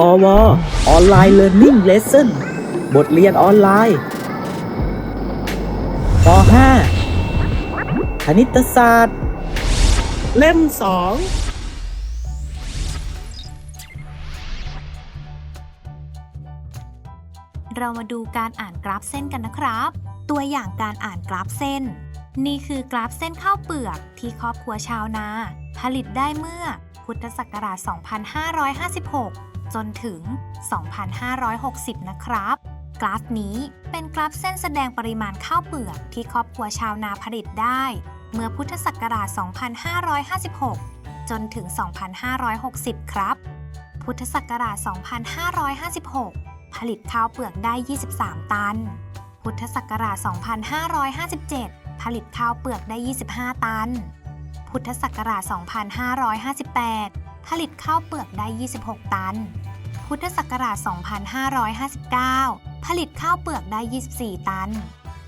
พอวออนไลน์เรียนรู้เลสเซ่นบทเรียนออนไลน์ป .5 คณิตศาสตร์ เล่มสองเรามาดูการอ่านกราฟเส้นกันนะครับ ตัวอย่างการอ่านกราฟเส้น นี่คือกราฟเส้นข้าวเปลือกที่ครอบครัวชาวนา ผลิตได้เมื่อพุทธศักราช 2556 จนถึง 2560 นะครับ กราฟนี้เป็นกราฟเส้นแสดงปริมาณข้าวเปลือกที่ครอบครัวชาวนาผลิตได้ เมื่อพุทธศักราช 2556 จนถึง 2560 ครับ พุทธศักราช 2556 ผลิตข้าวเปลือกได้ 23 ตัน พุทธศักราช 2557 ผลิตข้าวเปลือกได้ 25 ตัน พุทธศักราช 2558 ผลิตข้าวเปลือกได้ 26 ตัน พุทธศักราช 2559 ผลิตข้าวเปลือกได้ 24 ตัน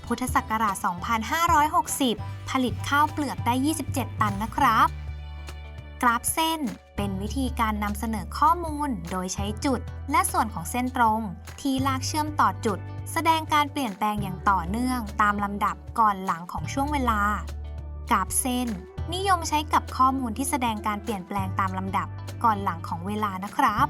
พุทธศักราช 2560 ผลิตข้าวเปลือกได้ 27 ตันนะครับ กราฟเส้นเป็นวิธีการนำเสนอข้อมูลโดยใช้จุด และส่วนของเส้นตรง ที่ลากเชื่อมต่อจุด แสดงการเปลี่ยนแปลงอย่างต่อเนื่องตามลำดับก่อนหลังของช่วงเวลากราฟเส้น นิยมใช้กับข้อมูลที่แสดงการเปลี่ยนแปลงตามลำดับก่อนหลังของเวลานะครับ